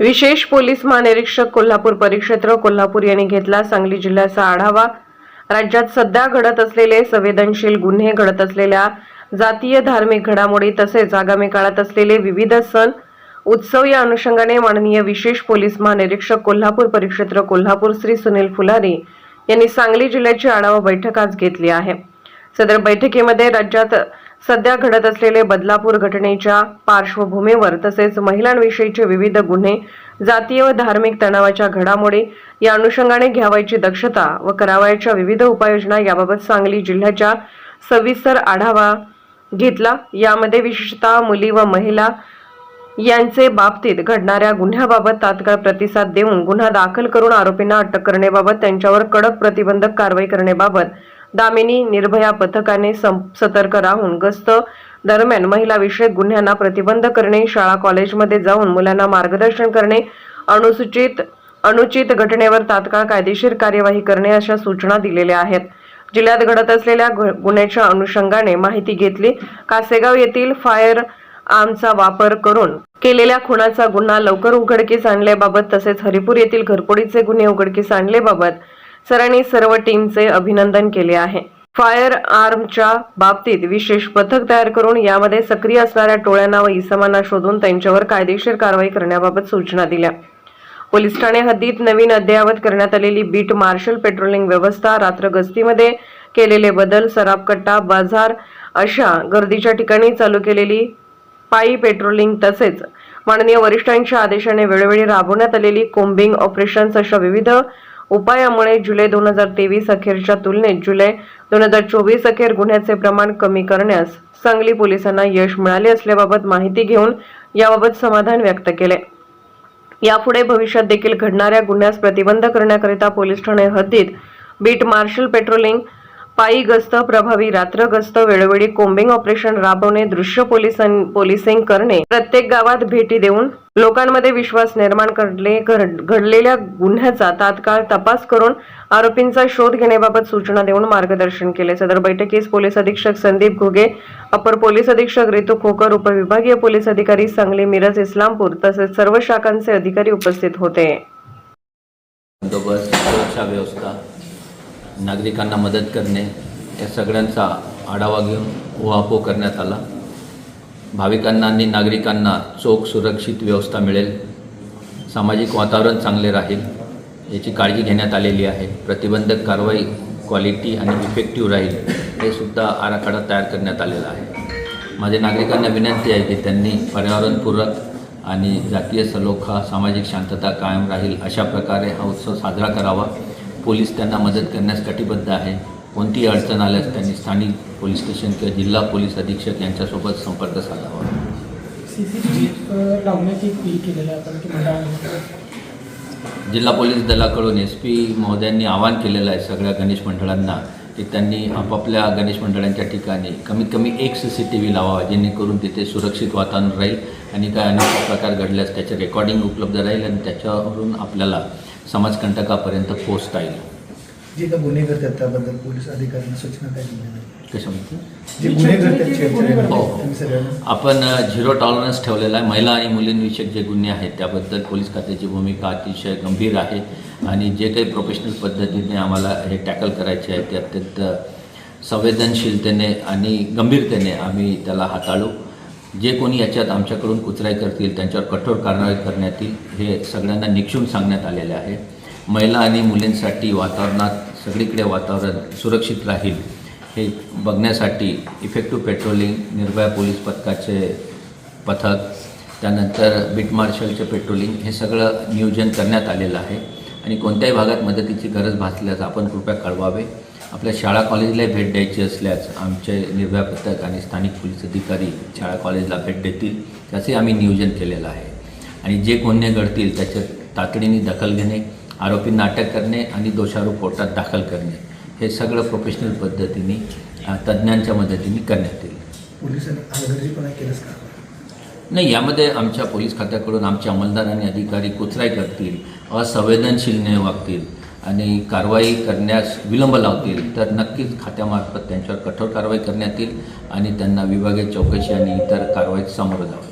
विशेष पोलीस महानिरीक्षक कोल्हापूर परिक्षेत्र कोल्हापूर यांनी घेतला सांगली जिल्ह्याचा आढावा. राज्यात सध्या घडत असलेले संवेदनशील गुन्हे घडत असलेल्या जातीय धार्मिक घडामोडी तसेच आगामी काळात असलेले विविध सण उत्सव या अनुषंगाने माननीय विशेष पोलीस महानिरीक्षक कोल्हापूर परिक्षेत्र कोल्हापूर श्री सुनील फुलारी यांनी सांगली जिल्ह्याची आढावा बैठक आज घेतली आहे. सदर बैठकीमध्ये राज्यात सध्या घडत असलेले बदलापूर घटनेच्या पार्श्वभूमीवर तसेच महिलांविषयीचे विविध गुन्हे जातीय व धार्मिक तणावाच्या घडामोडी या अनुषंगाने घ्यावयाची दक्षता व करावयाच्या विविध उपाययोजना याबाबत सांगली जिल्ह्याच्या सविस्तर आढावा घेतला. यामध्ये विशेषतः मुली व महिला यांचे बाबतीत घडणाऱ्या गुन्ह्याबाबत तात्काळ प्रतिसाद देऊन गुन्हा दाखल करून आरोपींना अटक करण्याबाबत त्यांच्यावर कडक प्रतिबंधक कारवाई करण्याबाबत दामिनी निर्भया पथकाने सतर्क राहून गस्त दरम्यान महिलाविषयक गुन्ह्यांना प्रतिबंध करणे शाळा कॉलेजमध्ये जाऊन मुलांना मार्गदर्शन करणे अनुसूचित अनुचित घटनेवर तात्काळ कायदेशीर कार्यवाही करणे अशा सूचना दिलेल्या आहेत. जिल्ह्यात घडत असलेल्या गुन्ह्याच्या अनुषंगाने माहिती घेतली. कासेगाव येथील फायर आर्मचा वापर करून केलेल्या खुनाचा गुन्हा लवकर उघडकीस आणल्याबाबत तसेच हरिपूर येथील घरपोडीचे गुन्हे उघडकीस आणल्याबाबत सरांनी सर्व टीमचे अभिनंदन केले आहे. फायर आर्मच्या बाबतीत विशेष पथक तयार करून यामध्ये सक्रिय असणाऱ्या टोळ्यांना व इसमांना शोधून त्यांच्यावर कायदेशीर कारवाई करण्याबाबत सूचना दिल्या. पोलीस ठाणे हद्दीत नवीन अद्ययावत करण्यात आलेली बीट मार्शल पेट्रोलिंग व्यवस्था रात्र गस्तीमध्ये केलेले बदल सराबकट्टा बाजार अशा गर्दीच्या ठिकाणी चालू केलेली पायी पेट्रोलिंग तसेच माननीय वरिष्ठांच्या आदेशाने वेळोवेळी राबवण्यात आलेली कोम्बिंग ऑपरेशन्स अशा विविध उपायामुळे जुलै दोन हजार तेवीस अखेरच्या तुलनेत जुलै दोन हजार चोवीस अखेर गुन्ह्याचे प्रमाण कमी करण्यास सांगली पोलिसांना यश मिळाले असल्याबाबत माहिती घेऊन याबाबत समाधान व्यक्त केले. यापुढे भविष्यात देखील घडणाऱ्या गुन्ह्यास प्रतिबंध करण्याकरिता पोलीस ठाणे हद्दीत बीट मार्शल पेट्रोलिंग पायी गस्त प्रभावी रात्र गस्त वेळोवेळी कोम्बिंग ऑपरेशन राबवणे दृश्य पोलिसां पोलिसिंग करणे प्रत्येक गावात भेटी देऊन लोकांमध्ये विश्वास निर्माण करणे घडलेल्या गुन्ह्याचा तात्काळ तपास करून आरोपींचा शोध घेण्याबाबत सूचना देऊन मार्गदर्शन केले. सदर बैठकीस पोलीस अधीक्षक संदीप घुगे अपर पोलीस अधीक्षक रितू खोकर उपविभागीय पोलीस अधिकारी सांगली मिरज इस्लामपूर तसेच सर्व शाखांचे अधिकारी उपस्थित होते. नागरिकांना मदत करणे या सगळ्यांचा आढावा घेऊन उहापोह करण्यात आला. भाविकांना आणि नागरिकांना चोख सुरक्षित व्यवस्था मिळेल. सामाजिक वातावरण चांगले राहील याची काळजी घेण्यात आलेली आहे. प्रतिबंधक कारवाई क्वालिटी आणि इफेक्टिव्ह राहील हे सुद्धा आराखडा तयार करण्यात आलेला आहे. माझे नागरिकांना विनंती आहे की त्यांनी पर्यावरणपूरक आणि जातीय सलोखा सामाजिक शांतता कायम राहील अशा प्रकारे हा उत्सव साजरा करावा. पोलीस त्यांना मदत करण्यास कटिबद्ध आहे. कोणतीही अडचण आल्यास त्यांनी स्थानिक पोलीस स्टेशन किंवा जिल्हा पोलीस अधीक्षक यांच्यासोबत संपर्क साधावा. जिल्हा पोलीस दलाकडून एस पी महोदयांनी आवाहन केलेलं आहे सगळ्या गणेश मंडळांना की त्यांनी आपापल्या गणेश मंडळांच्या ठिकाणी कमीत कमी एक सी सी टी व्ही लावावा जेणेकरून तिथे सुरक्षित वातावरण राहील आणि काय अनेक प्रकार घडल्यास त्याचे रेकॉर्डिंग उपलब्ध राहील आणि त्याच्यावरून आपल्याला समाजकंटकापर्यंत पोचता येईल. जे काही गुन्हे करतात त्याबद्दल पोलीस अधिकाऱ्यांना सूचना काय दिल्या हो, हो. आपण झिरो टॉलरन्स ठेवलेला आहे. महिला आणि मुलींविषयक जे गुन्हे आहेत त्याबद्दल पोलीस खात्याची भूमिका अतिशय गंभीर आहे. आणि जे काही प्रोफेशनल पद्धतीने आम्हाला हे टॅकल करायचे आहे ते अत्यंत संवेदनशीलतेने आणि गंभीरतेने आम्ही त्याला हाताळू. जे कोणी याच्यात आमच्याकडून कुचराई करतील त्यांच्यावर कठोर कारवाई करण्यात येईल हे सगळ्यांना निक्षून सांगण्यात आलेले आहे. महिला आणि मुलींसाठी वातावरणात सगळीकडे वातावरण सुरक्षित राहील हे बघण्यासाठी इफेक्टिव्ह पेट्रोलिंग निर्भया पोलीस पथकाचे पथक त्यानंतर बीट मार्शलचे पेट्रोलिंग हे सगळं नियोजन करण्यात आलेलं आहे. आणि कोणत्याही भागात मदतीची गरज भासल्यास आपण कृपया कळवावे. आपल्या शाळा कॉलेजलाही भेट द्यायची असल्यास आमचे निर्भया पथक आणि स्थानिक पोलीस अधिकारी शाळा कॉलेजला भेट देतील. त्याचे आम्ही नियोजन केलेलं आहे. आणि जे गुन्हे घडतील त्याच्यात तातडीने दखल घेणे आरोपींना अटक करणे आणि दोषारोप कोर्टात दाखल करणे हे सगळं प्रोफेशनल पद्धतीने तज्ज्ञांच्या मदतीने करण्यात येईल. नाही यामध्ये आमच्या पोलीस खात्याकडून आमचे अंमलदार आणि अधिकारी कुचराई करतील असंवेदनशीलने वागतील. आणि कारवाई करण्यास विलंब लावतील तर नक्कीच खात्यामार्फत त्यांच्यावर कठोर कारवाई करण्यात येईल आणि त्यांना विभागीय चौकशी आणि इतर कारवाईत सामोरं जावं लागेल.